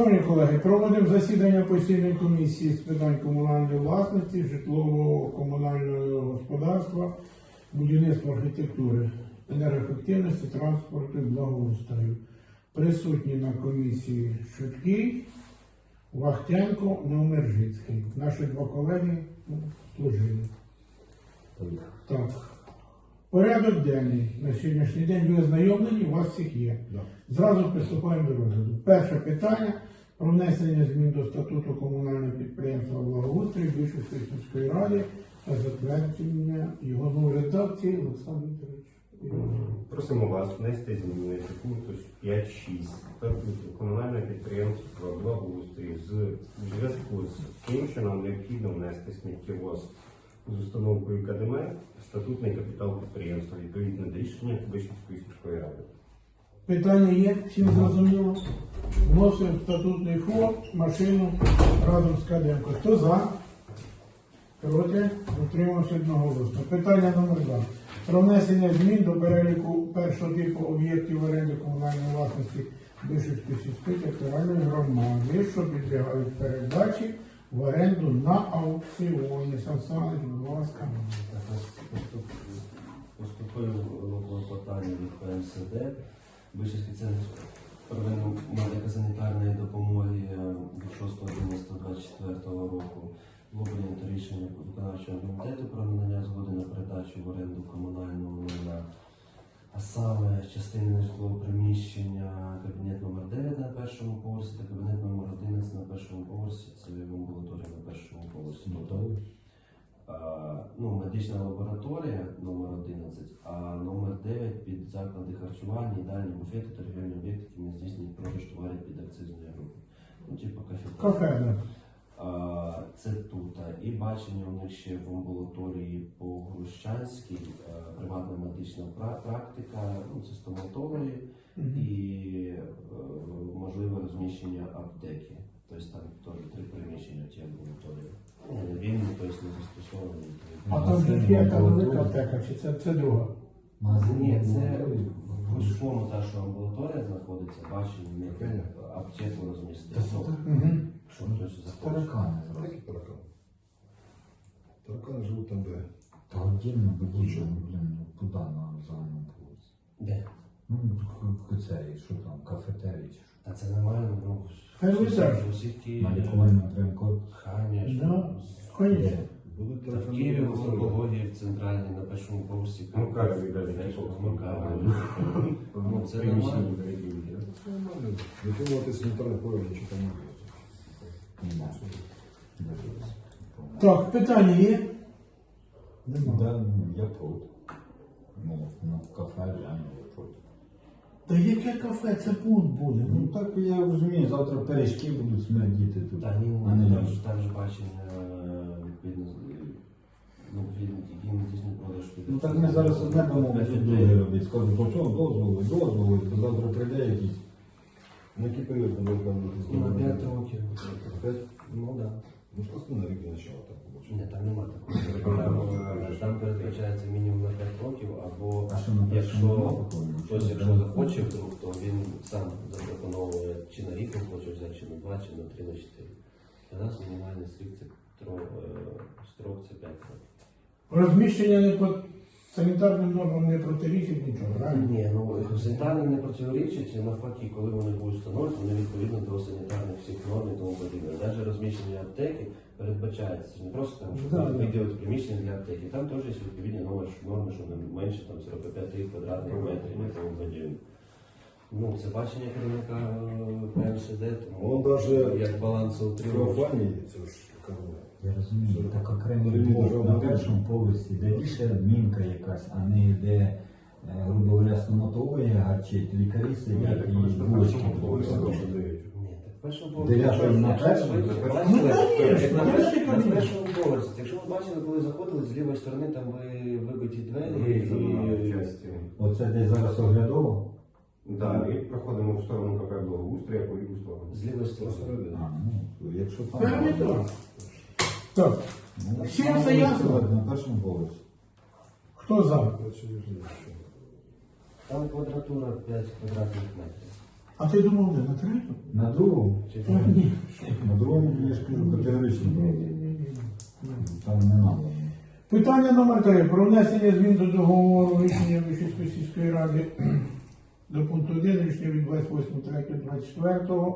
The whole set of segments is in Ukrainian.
Шановні колеги, проводимо засідання постійної комісії з питань комунальної власності, житлового комунального господарства, будівництва архітектури, енергоефективності, транспорту і благоустрою. Присутні на комісії Швидкий, Вахтенко, Номержицький. Наші два колеги ну, служили. Так. Порядок денний на сьогоднішній день ви ознайомлені, у вас всіх є. Зразу приступаємо до розгляду. Перше питання про внесення змін до статуту комунального підприємства благоустрій Більшовської сільської ради та затвердження його нової редакції Олександр Вікторович. Просимо вас внести зміни до пункту 5.6 статуту комунального підприємства благоустрій з у зв'язку з тим, що нам необхідно внести сміттєвоз з установкою КДМ статутний капітал підприємства відповідно до рішення Вишівської сільської ради. Питання є, всім зрозуміло. Вносимо статутний фонд машину разом з Каденко. Хто за? Проти? Утримався одноголосно. Питання номер два. Про внесення змін до переліку першого типу об'єктів оренди комунальної власності Бишівської сільської територіальної громади, що підлягають передачі в оренду на аукціоні. Сан Саныч, будь ласка. Поступило клопотання від ПМСД, Вишівський центр первинної медико-санітарної допомоги від 6.11.24 року. Було прийнято рішення виконавчого комітету про надання згоди на передачу в оренду комунального майна, а саме частини нежитлового приміщення кабінет номер 9 на першому поверсі та кабінет номер 11 на першому поверсі. Це амбулаторія на першому поверсі. Тобто ну, медична лабораторія номер 11, а номер 9 під заклади харчування, їдальні буфети, торгівельні об'єкти, які не здійснюють продаж товарів під акцизною групою. Ну, типу кафе. Це тут. А, І бачення у них ще в амбулаторії по Грущанській, е, приватна медична пра- практика, ну, це стоматологи і е, можливе розміщення аптеки. Тобто там теж три приміщення цій амбулаторії. Ну, Він тобто, не застосований. А там є велика аптека, чи це, це друга? Ні, це в Грушкому та, що амбулаторія знаходиться, бачення не аптеку розмістити. Угу. Що хтось захоче. Тараканы сразу. Які таракани? Таракани живуть там, де Да отдельно будильник, блин, ну, туда на загальному вулиці. Де? Ну, к- що там, кафетерій чи що. Та це нормально, ну, Хай в усіх Києві. На лікувальну прямку. Конечно. Да, конечно. Та в. Києві в онкології в центральній на першому поверсі. Ну, кажете, Знаєш, що Макарова. Ну, це нормально. Це нормально. Нічого там не. Нема. Дивись. Так, питання є? Да, ну, я проти. Ну, ну, кафе реально я проти. Та яке кафе? Це пункт буде. Ну Ну, так я розумію, завтра пиріжки будуть смердіти тут. Та ні, а не там люди. ж там ж бачення е, відповідно з- ну, він, він здійснює продаж Ну так ми зараз одне дамо, друге робити. Скажуть, по чому дозволи, дозволи, то завтра прийде якийсь. На який період буде там бути Ну, на 5 років. П'ять? Ну так. Ну, просто на рік до начала так Ні, там немає такого. Там, е, передбачається мінімум на 5 років, або якщо хтось, якщо захоче вдруг, то він сам запропоновує чи на рік він хоче взяти, чи на 2, чи на 3, на 4. Для нас мінімальний стрік це, е, строк це 5 років. Розміщення не по санітарним нормам не протирічить нічого, правильно? Ні, ну санітарні не протирічать, навпаки, коли вони будуть встановлені, вони відповідно до санітарних всіх норм і тому подібне. Навіть розміщення аптеки передбачається. Не просто там, щоб Да, да. виділити приміщення для аптеки. Там теж є відповідні норми, що норми, що не менше там 45 квадратних метрів і тому подібне. Ну, це бачення керівника е, ПМСД, тому Он як балансоутримувач. Феофанії, це ж кого? Я розумію, так окремий Рівні блок на першому поверсі, де більше адмінка якась, а не де, е, грубо говоря, стоматологія гарчить, лікарі сидять і булочки Поверсі будуть. теж дають. Ні, так в першому на першому? Ну, поверсі. Якщо ви бачили, коли заходили з лівої сторони, там ви вибиті двері і І часті. Оце де зараз оглядово? Далі проходимо в сторону кафе благоустрія, по ліву сторону. з лівої сторони. Ну, якщо там... Ну, Всім там виставити На першому поверсі. хто за? Там квадратура 5 квадратних метрів. А ти думав, де на третю? На другому, Та Ні. на другому я ж кажу категорично Ні, ні, ні, ні. Там не надо. Питання номер три. Про внесення змін до договору рішення Вищівської сільської ради до пункту 1 рішення від 28.3.24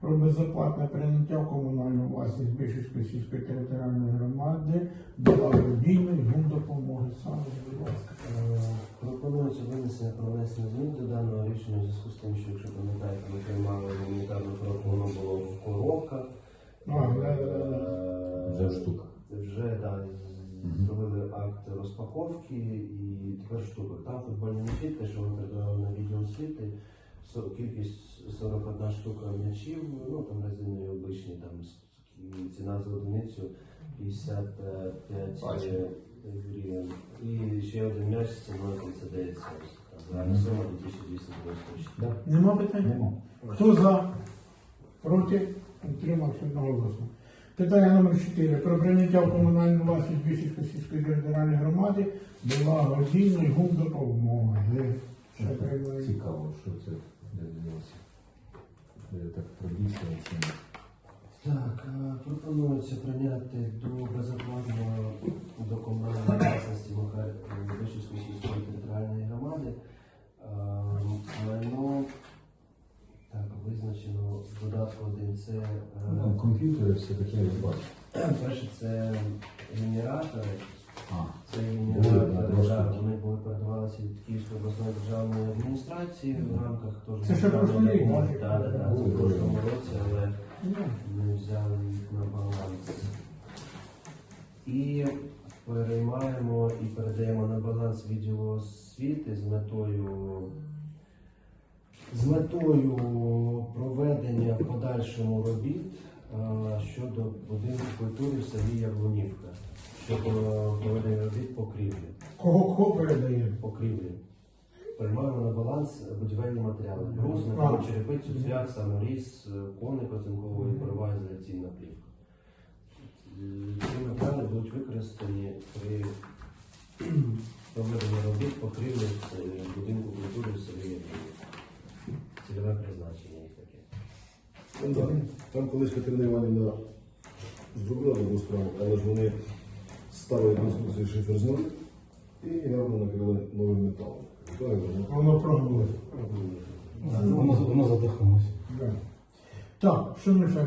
про безоплатне прийняття в комунальну власність Вищівської сільської територіальної громади благодійної гум допомоги. Саме, будь ласка. Пропонується винесення про внесення змін до даного рішення у зв'язку з тим, що якщо пам'ятаєте, ми приймали гуманітарну коробку, воно було в коробках. Да. Е, Вже в штуках. Вже Мгм. зробили акт розпаковки і тепер штука. Там футбольні м'ячі, те, що ми передавали на відділ освіти, кількість 41 штука м'ячів, ну там резинові обичні, там ціна за одиницю 55 гривень. І ще один м'яч з ціною 39 центів. Загальна сума 2296. Нема питань? Нема. Хто за? Проти? Утримався одноголосно. Питання номер 4. Про прийняття в комунальну власність Більшівської сільської територіальної громади благодійної гум допомоги. Ще приймаємо. Цікаво, що це де ділося. Я так пробігся. Так, пропонується прийняти до безоплатного до комунальної власності Вишівської сільської територіальної громади. Майно так, визначено додатку один. Це Ну, е, комп'ютери все таке я бачу. перше це генератори. Це вони були передавалися від Київської обласної державної адміністрації в рамках теж Це державної допомоги. так? Так, так, так, це в прошлому році, але ми взяли їх на баланс. І переймаємо і передаємо на баланс відділу освіти з метою з метою проведення в подальшому робіт е, щодо будинку культури в селі Яблунівка. Щодо проведення робіт покрівлі. Кого кого передає? Покрівлі. Приймаємо на баланс будівельні матеріали. Груз, А. метал, черепицю, цвях, саморіз, коник оцинкової порова ізоляційна плівка. Е, Ці матеріали будуть використані при проведенні робіт покрівлі в е, будинку культури в селі Яблунівка. Цільове призначення їх таке. Ну. Там колись Катерина Іванівна зробила таку справу, але ж вони ставили конструкцію шиферзною і гарно накрили новим металом. Так, воно. Воно прогнулося. Воно, воно задихнулося. Да. Так, що ми ще?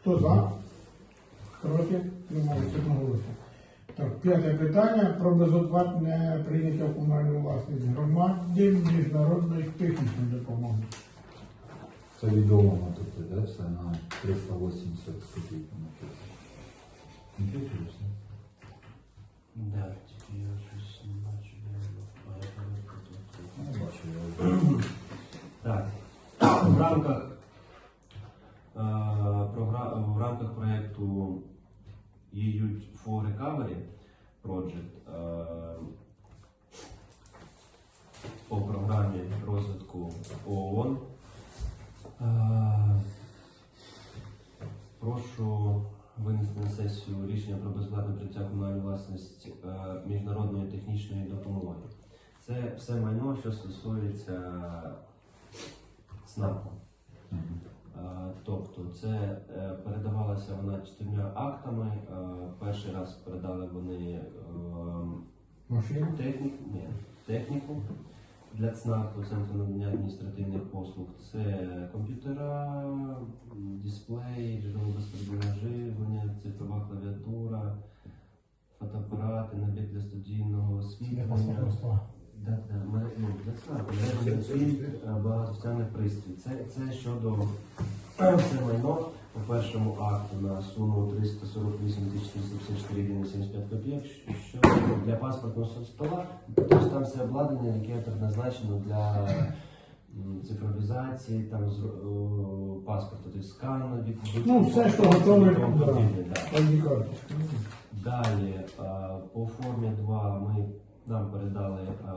Хто за? Проти? Немає одноголосно. Так, п'яте питання про безоплатне прийняття в комунальну власність громади міжнародної технічної допомоги. це відомо тут, да, все на 380 копійок. Комп'ютери все. Да, тільки я щось не бачу, де воно. Бачу. Так, в рамках, е, в рамках проєкту EU for Recovery Project е, по програмі розвитку ООН. Е, Прошу винести на сесію рішення про безплатне прийняття комунальної власності е, міжнародної технічної допомоги. Це все майно, що стосується СНАПу. Е, Тобто це е, передавалася вона чотирма актами. Перший раз передали вони Машина? технік, ні, техніку для ЦНАПу, Центру надання адміністративних послуг. Це комп'ютера, дисплей, джерело безперебійного цифрова клавіатура, фотоапарати, набір для студійного освітлення. Да, да, ну, для ЦНАПу, е, багатостянний пристрій. Це, це щодо це майно по першому акту на суму 348 454 гривень 75 копійок, що для паспортного стола, тобто там все обладнання, яке предназначено для цифровізації, там з, паспорту, тобто скан від Ну, все, що готове, да. Далі по формі 2 ми нам передали е,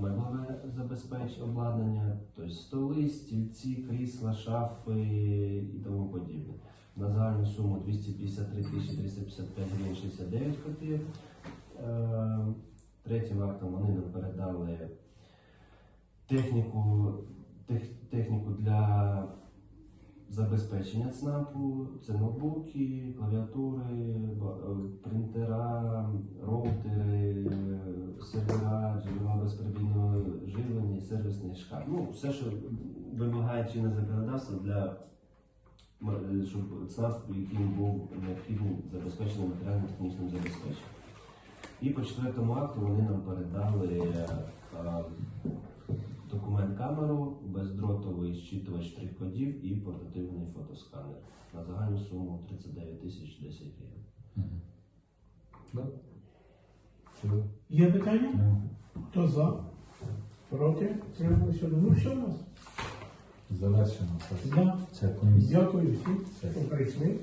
меблеве забезпечення обладнання, тобто столи, стільці, крісла, шафи і тому подібне. На загальну суму 253 355 гривень 69 копійок. Е, Третім актом вони нам передали техніку тех- техніку для забезпечення ЦНАПу. Це ноутбуки, клавіатури, е, принтера, роутери, шкаф. Ну, все, що вимагає чинне законодавство для щоб ЦНАП, яким був необхідний забезпечений матеріально-технічним забезпеченням. І по четвертому акту вони нам передали е, е, документ камеру, бездротовий щитувач штрих-кодів і портативний фотосканер на загальну суму 39 тисяч 10 гривень. Є питання? Хто за? Проти? Трималися? Ну все у нас. Завершено. Дякую всім, що прийшли.